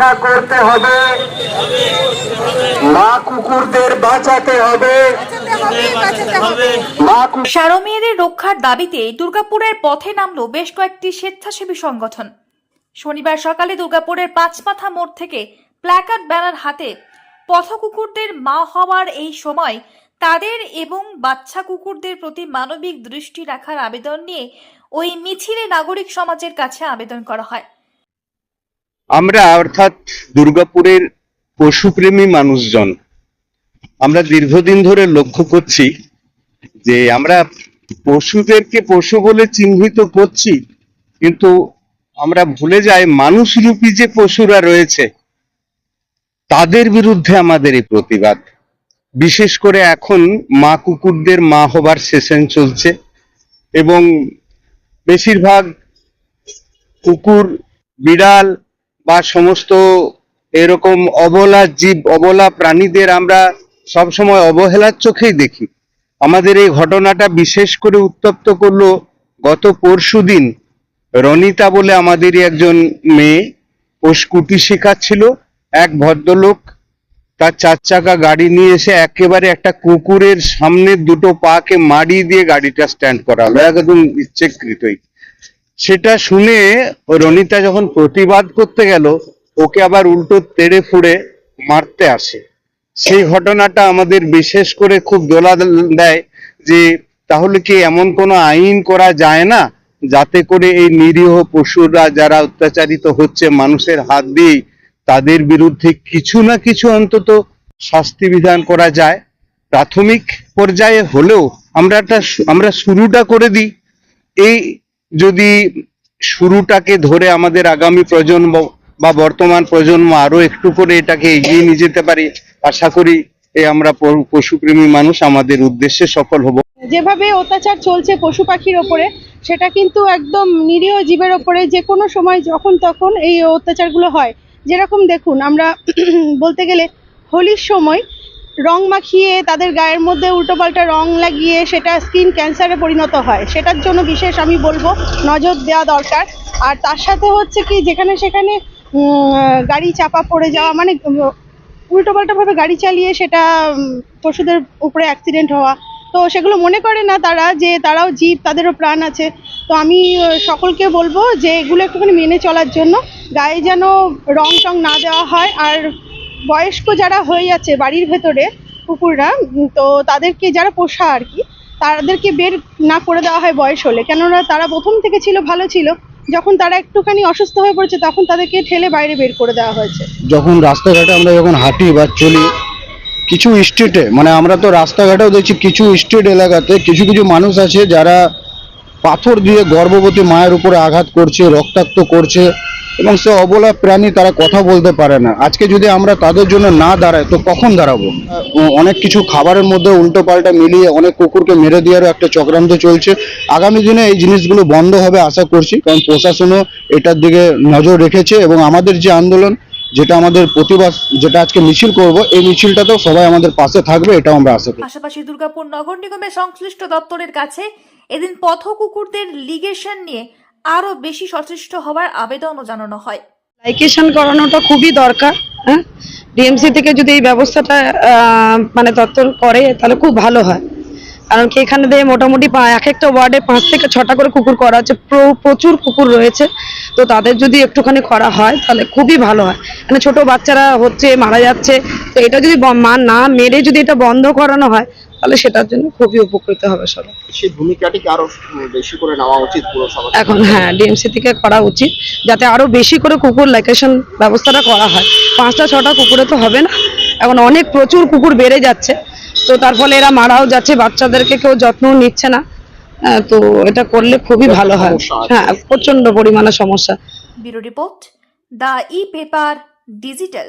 রক্ষা করতে হবে। মা কুকুরদের বাঁচাতে হবে। সারো মেয়েদের রক্ষার দাবিতে দুর্গাপুরের পথে নামলো বেশ কয়েকটি স্বেচ্ছাসেবী সংগঠন। শনিবার সকালে দুর্গাপুরের পাঁচমাথা মোড় থেকে প্ল্যাকার্ড ব্যানার হাতে পথ কুকুরদের মা হওয়ার এই সময় তাদের এবং বাচ্চা কুকুরদের প্রতি মানবিক দৃষ্টি রাখার আবেদন নিয়ে ওই মিছিলে নাগরিক সমাজের কাছে আবেদন করা হয়। আমরা অর্থাৎ দুর্গাপুরের পশুপ্রেমী মানুষজন, আমরা দীর্ঘদিন ধরে লক্ষ্য করছি যে আমরা পশুদেরকে পশু বলে চিহ্নিত করছি, কিন্তু আমরা ভুলে যাই মানুষরূপী যে পশুরা রয়েছে, তাদের বিরুদ্ধে আমাদের এই প্রতিবাদ। বিশেষ করে এখন মা কুকুরদের মা হবার সেশন চলছে এবং বেশিরভাগ কুকুর, বিড়াল বা সমস্ত এরকম অবলা জীব, অবলা প্রাণীদের আমরা সবসময় অবহেলার চোখেই দেখি। আমাদের এই ঘটনাটা বিশেষ করে উত্তপ্ত করল গত পরশুদিন রনিতা বলে আমাদেরই একজন মেয়ে, ও স্কুটি শেখাচ্ছিল। এক ভদ্রলোক তার চার চাকা গাড়ি নিয়ে এসে একেবারে একটা কুকুরের সামনে দুটো পাকে মাড়ি দিয়ে গাড়িটা স্ট্যান্ড করা করালো একদম ইচ্ছেকৃতই। সেটা শুনে রনিতা যখন প্রতিবাদ করতে গেল, ওকে আবার উল্টো তেড়ে ফুড়ে মারতে আসে। সেই ঘটনাটা আমাদের বিশেষ করে খুব দোলা দেয় যে, তাহলে কি এমন কোনো আইন করা যায় না যাতে করে এই নিরীহ পশুরা যারা অত্যাচারিত হচ্ছে মানুষের হাত দিয়ে তাদের বিরুদ্ধে কিছু না কিছু অন্তত শাস্তি বিধান করা যায়? প্রাথমিক পর্যায়ে হলেও আমরা একটা, আমরা শুরুটা করে দিই। এই যদি শুরুটাকে ধরে আমাদের আগামী প্রজন্ম বা বর্তমান প্রজন্ম আরও একটু করে এটাকে এগিয়ে নিয়ে যেতে পারি, আশা করি এই আমরা পশুপ্রেমী মানুষ আমাদের উদ্দেশ্যে সফল হব। যেভাবে অত্যাচার চলছে পশু পাখির ওপরে, সেটা কিন্তু একদম নিরীহ জীবের ওপরে যে কোনো সময় যখন তখন এই অত্যাচারগুলো হয়। যেরকম দেখুন, আমরা বলতে গেলে হোলির সময় রং মাখিয়ে তাদের গায়ের মধ্যে উল্টোপাল্টা রং লাগিয়ে সেটা স্কিন ক্যান্সারে পরিণত হয়। সেটার জন্য বিশেষ আমি বলব, নজর দেওয়া দরকার। আর তার সাথে হচ্ছে কি, যেখানে সেখানে গাড়ি চাপা পড়ে যাওয়া মানে উল্টোপাল্টাভাবে গাড়ি চালিয়ে সেটা পশুদের উপরে অ্যাক্সিডেন্ট হওয়া। তো সেগুলো মনে করে না তারা যে তারাও জীব, তাদেরও প্রাণ আছে। তো আমি সকলকে বলব যে এগুলো একটুখানি মেনে চলার জন্য, গায়ে যেন রং টং না দেওয়া হয়, আর বয়স্ক যারা হয়ে যাচ্ছে বাড়ির ভেতরে কুকুররা তো তাদেরকে যারা পোষা আর কি, তাদেরকে বের না করে দেওয়া হয় বয়স হলে। কেননা তারা প্রথম থেকে ছিল, ভালো ছিল। যখন তারা একটুখানি অসুস্থ হয়ে পড়েছে, তখন তাদেরকে ঠেলে বাইরে বের করে দেওয়া হয়েছে। যখন রাস্তাঘাটে আমরা যখন হাঁটি বা চলি, কিছু স্ট্রিটে মানে আমরা তো রাস্তাঘাটেও দেখছি কিছু স্ট্রিট এলাকাতে কিছু কিছু মানুষ আছে যারা পাথর দিয়ে গর্ভবতী মায়ের উপরে আঘাত করছে, রক্তাক্ত করছে। এবং সে অবলা প্রাণী তারা কথা বলতে পারে না। আজকে যদি আমরা তাদের জন্য না দাঁড়াই, তো কখন দাঁড়াবো? অনেক কিছু খাবারের মধ্যে উল্টো পাল্টা মিলিয়ে অনেক কুকুরকে মেরে দেওয়ারও একটা চক্রান্ত চলছে। আগামী দিনে এই জিনিসগুলো বন্ধ হবে আশা করছি, কারণ প্রশাসনও এটার দিকে নজর রেখেছে এবং আমাদের যে আন্দোলন, যেটা আমাদের প্রতিবাদ, যেটা আজকে মিছিল করব, এই মিছিলটাতেও সবাই আমাদের পাশে থাকবে, এটাও আমরা আশা করি পাশাপাশি দুর্গাপুর নগর নিগমের সংশ্লিষ্ট দপ্তরের কাছে এদিন পথ কুকুরদের লিগেশন নিয়ে আরও বেশি সচেষ্ট হওয়ার আবেদনও জানানো হয়। লাইকেশন করানোটা খুবই দরকার হ্যাঁ? ডিএমসি থেকে যদি এই ব্যবস্থাটা মানে দপ্তর করে, তাহলে খুব ভালো হয়। কারণ কি এখানে দিয়ে মোটামুটি এক একটা ওয়ার্ডে পাঁচ থেকে ছটা করে কুকুর করা হচ্ছে প্র- প্রচুর কুকুর রয়েছে। তো তাদের যদি একটুখানি করা হয়, তাহলে খুবই ভালো হয়। মানে ছোট বাচ্চারা হচ্ছে, মারা যাচ্ছে, তো এটা যদি মা না মেরে যদি এটা বন্ধ করানো হয় তাহলে সেটার জন্য খুবই উপকৃত হবে সবাই। সেই ভূমিকাটিকে আরও বেশি করে নেওয়া উচিত পুরসভা এখন হ্যাঁ ডিএমসি থেকে করা উচিত যাতে আরও বেশি করে কুকুর লাইকেশন ব্যবস্থাটা করা হয়। পাঁচটা ছটা কুকুরে তো হবে না। এখন অনেক প্রচুর কুকুর বেড়ে যাচ্ছে। তো তার ফলে এরা মারাও যাচ্ছে বাচ্চাদেরকে কেউ যত্নও নিচ্ছে না। তো এটা করলে খুবই ভালো হয়। হ্যাঁ প্রচণ্ড পরিমাণে সমস্যা। Bureau report the E paper digital.